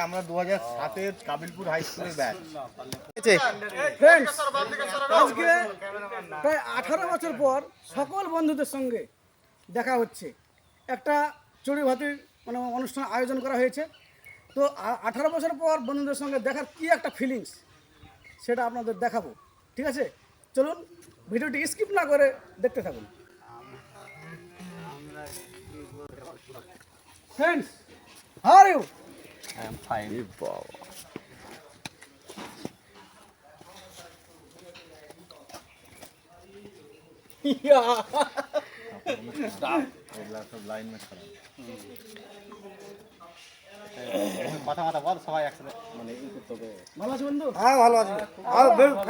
আমরা দু হাজার সাতের কাবিলপুর হাই স্কুলের ব্যাচ আজকে প্রায় আঠারো বছর পর সকল বন্ধুদের সঙ্গে দেখা হচ্ছে। একটা চড়ি ভাতির মানে অনুষ্ঠান আয়োজন করা হয়েছে। তো আঠারো বছর পর বন্ধুদের সঙ্গে দেখার কি একটা ফিলিংস সেটা আপনাদের দেখাবো। ঠিক আছে? চলুন, ভিডিওটি স্কিপ না করে দেখতে থাকুন। ফ্রেন্ডস হার ইউ মানে হ্যাঁ আছি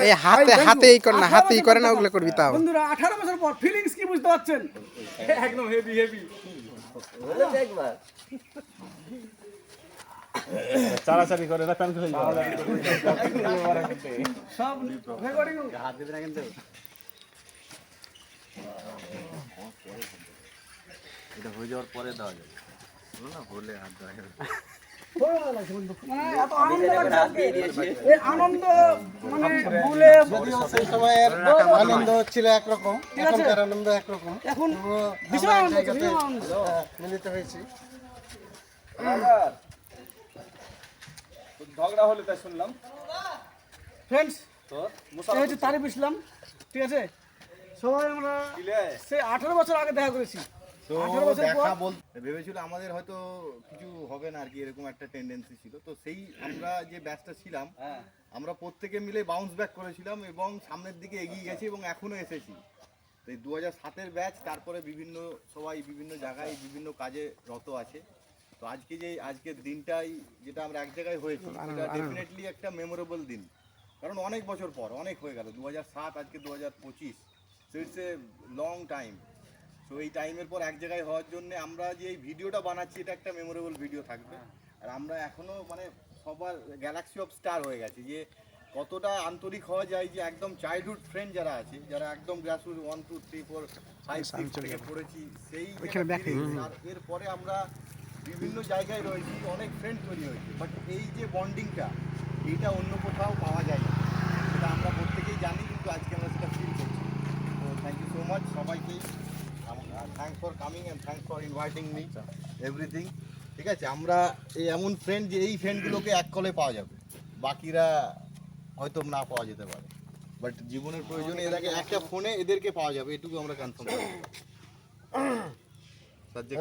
এই হাতে হাতে কর না হাতে করে না ওগুলো করবি তাও। বন্ধুরা আঠারো বছর পর ফিলিংস কি বুঝতে পারছেন? একদম হেভি হেভি চালাচালি করে না প্যান খুলে সব রেকর্ডিং হাত দিবি কিন্তু এটা হয়ে যাওয়ার পরে দেওয়া যাবে। না হলে হাত দেওয়া যাবে মানে আনন্দ হচ্ছিল একরকম এখনকার আনন্দ একরকম। এখন পুরো ভীষণ আমরা এক আনন্দ জায়গাতে ভীষণ আনন্দ আহ, মিলিত হয়েছি ঝগড়া হলে তাই শুনলাম। ফ্রেন্ডস তো এই হচ্ছে তারিফ ইসলাম ঠিক আছে? সবাই আমরা সেই আঠারো বছর আগে দেখা করেছি। তো দেখা পর ভেবেছিল আমাদের হয়তো কিছু হবে না আর কি এরকম একটা টেন্ডেন্সি ছিল। তো সেই আমরা যে ব্যাচটা ছিলাম আমরা প্রত্যেকে মিলে বাউন্স ব্যাক করেছিলাম এবং সামনের দিকে এগিয়ে গেছি এবং এখনও এসেছি। তো এই দু হাজার সাতের ব্যাচ তারপরে বিভিন্ন সবাই বিভিন্ন জায়গায় বিভিন্ন কাজে রত আছে। তো আজকে যে আজকের দিনটাই যেটা আমরা এক জায়গায় হয়েছি এটা ডেফিনেটলি একটা মেমোরেবল দিন। কারণ অনেক বছর পর অনেক হয়ে গেল দু হাজার সাত আজকে দু হাজার পঁচিশ। So it's a long time তো এই টাইমের পর এক জায়গায় হওয়ার জন্য আমরা যে এই ভিডিওটা বানাচ্ছি এটা একটা মেমোরেবল ভিডিও থাকবে। আর আমরা এখনও মানে সবার গ্যালাক্সি অফ স্টার হয়ে গেছে যে কতটা আন্তরিক হওয়া যায় যে একদম চাইল্ডহুড ফ্রেন্ড যারা আছে যারা একদম grassroot one two three four five six থেকে পড়েছি সেই আর এরপরে আমরা বিভিন্ন জায়গায় রয়েছি অনেক ফ্রেন্ড তৈরি হয়েছে। বাট এই যে বন্ডিংটা এইটা অন্য কোথাও পাওয়া যায় না। সেটা আমরা প্রত্যেকেই জানি কিন্তু আজকে আমরা সেটা ফিল করছি। তো থ্যাংক ইউ সো মাচ সবাইকেই thanks for coming and thanks for inviting me everything ঠিক আছে আমরা এই এমন ফ্রেন্ড যে এই ফ্রেন্ডগুলোকে এক কলে পাওয়া যাবে। বাকিরা হয়তো না পাওয়া যেতে পারে। বাট জীবনের প্রয়োজনে এদেরকে একটা ফোনে এদেরকে পাওয়া যাবে এটুকু আমরা কনফার্ম সাবজেক্ট